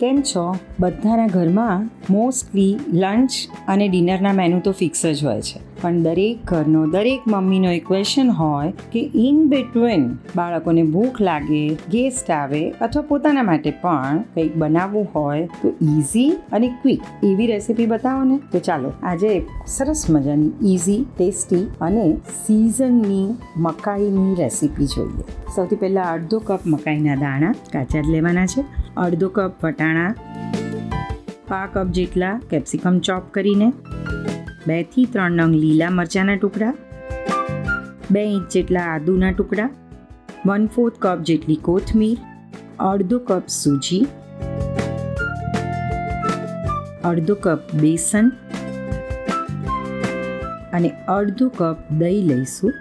કેમ છો? બધાના ઘરમાં મોસ્ટલી લંચ અને ડિનરના મેનુ તો ફિક્સ જ હોય છે. પણ દરેક ઘરનો, દરેક મમ્મીનો એક ક્વેશ્ચન હોય કે ઇન બિટવીન બાળકોને ભૂખ લાગે ગેસ્ટ આવે અથવા પોતાના માટે પણ કંઈક બનાવવું હોય તો ઇઝી અને ક્વિક એવી રેસીપી બતાવો ને તો ચાલો, આજે સરસ મજાની ઇઝી ટેસ્ટી અને સિઝનની મકાઈની રેસીપી જોઈએ. સૌથી પહેલાં અડધો કપ મકાઈના દાણા કાચા જ લેવાના છે. અડધો કપ વટાણા પા કપ જેટલા કેપ્સિકમ ચોપ કરીને બેથી ત્રણ નંગ લીલા મરચાંના ટુકડા, બે ઇંચ જેટલા આદુના ટુકડા, વન ફોર્થ કપ જેટલી કોથમીર, અડધો કપ સૂજી, અડધો કપ બેસન અને અડધો કપ દહીં લઈશું.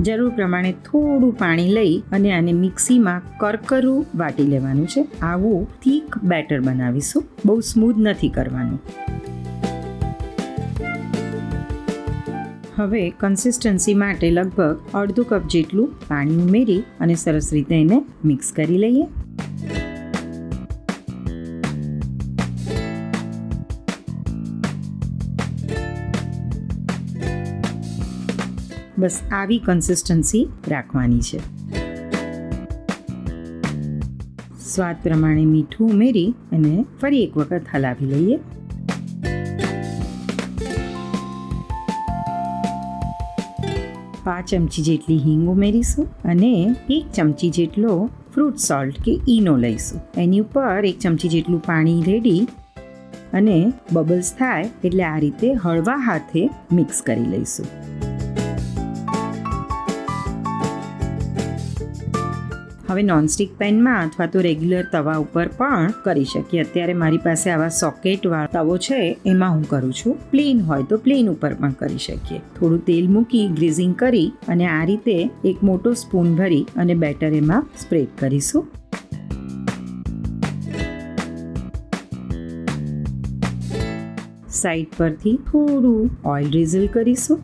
જરૂર પ્રમાણે થોડું પાણી લઈ અને આને મિક્સીમાં કરકરું વાટી લેવાનું છે. આવું થીક બેટર બનાવીશું. બહુ સ્મૂથ નથી કરવાનું. હવે કન્સિસ્ટન્સી માટે લગભગ અડધું કપ જેટલું પાણી ઉમેરી અને સરસ રીતે એને મિક્સ કરી લઈએ. બસ આવી કન્સિસ્ટન્સી રાખવાની છે. સ્વાદ પ્રમાણે મીઠું ઉમેરી અને ફરી એક વખત હલાવી લઈએ. પાંચ ચમચી જેટલી હિંગ ઉમેરીશું અને એક ચમચી જેટલો ફ્રૂટ સોલ્ટ કે ઈનો લઈશું. એની ઉપર એક ચમચી જેટલું પાણી રેડી અને બબલ્સ થાય એટલે આ રીતે હળવા હાથે મિક્સ કરી લઈશું. હવે નોનસ્ટિક પેનમાં અથવા તો રેગ્યુલર તવા ઉપર પણ કરી શકીએ. અત્યારે મારી પાસે આવા સોકેટવાળો તવો છે, એમાં હું કરું છું. પ્લેન હોય તો પ્લેન ઉપર પણ કરી શકીએ. થોડું તેલ મૂકી ગ્રીઝિંગ કરી અને આ રીતે એક મોટો સ્પૂન ભરી અને બેટર એમાં સ્પ્રેડ કરીશું. સાઈડ પરથી થોડું ઓઇલ ડ્રીઝલ કરીશું.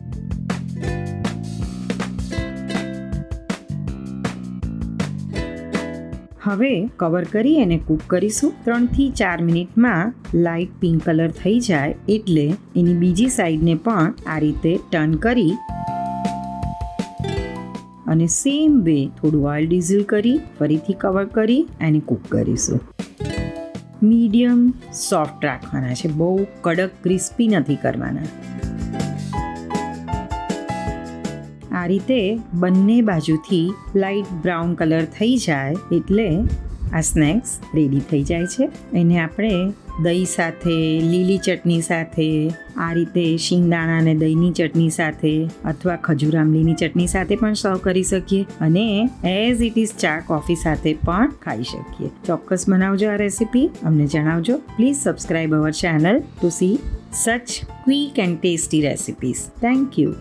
હવે કવર કરી અને કૂક કરીશું. ત્રણથી ચાર મિનિટમાં લાઇટ પિંક કલર થઈ જાય એટલે એની બીજી સાઈડને પણ આ રીતે ટર્ન કરી અને સેમ વે થોડું ઓઇલ ડીઝલ કરી, ફરીથી કવર કરી અને કૂક કરીશું. મીડિયમ સોફ્ટ રાખવાના છે. બહુ કડક ક્રિસ્પી નથી કરવાના. આ રીતે બંને બાજુથી લાઇટ બ્રાઉન કલર થઈ જાય એટલે આ સ્નેક્સ રેડી થઈ જાય છે. એને આપણે દહીં સાથે, લીલી ચટણી સાથે, આ રીતે શિંગદાણા અને દહીંની ચટણી સાથે અથવા ખજૂર આંબલીની ચટણી સાથે પણ સર્વ કરી શકીએ અને એઝ ઇટ ઇઝ ચા કોફી સાથે પણ ખાઈ શકીએ. ચોક્કસ બનાવજો આ રેસીપી અમને જણાવજો. Please subscribe our channel to see such quick and tasty recipes thank you